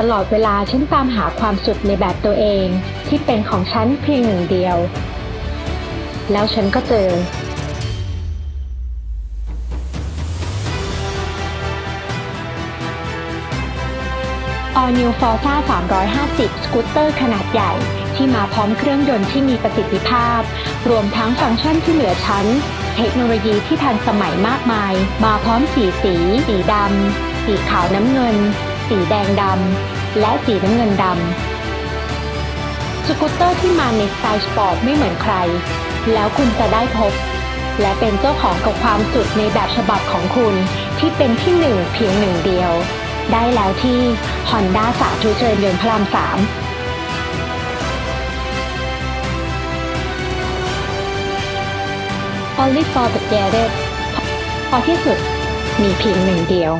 ตลอดเวลาฉันตามหาความสุขในแบบตัวเอง ที่เป็นของฉันเพียงหนึ่งเดียว แล้วฉันก็เจอ All New Forza 350 สกูตเตอร์ขนาดใหญ่ ที่มาพร้อมเครื่องยนต์ที่มีประสิทธิภาพ รวมทั้งฟังก์ชันที่เหลือชั้น เทคโนโลยีที่ทันสมัยมากมาย มาพร้อมสีสี สีดำ สีขาวน้ำเงิน สีแดงดำ และสีน้ำเงินดำ สกูตเตอร์ที่มาในสไตล์สปอร์ตไม่เหมือนใคร แล้วคุณจะได้พบ และเป็นเจ้าของกับความสุดในแบบฉบับของคุณที่เป็นที่หนึ่งเพียงหนึ่งเดียว ได้แล้วที่ Honda สาธุเจริญยนต์พระรามสาม Only for the Garret พอที่สุดมีเพียงหนึ่งเดียว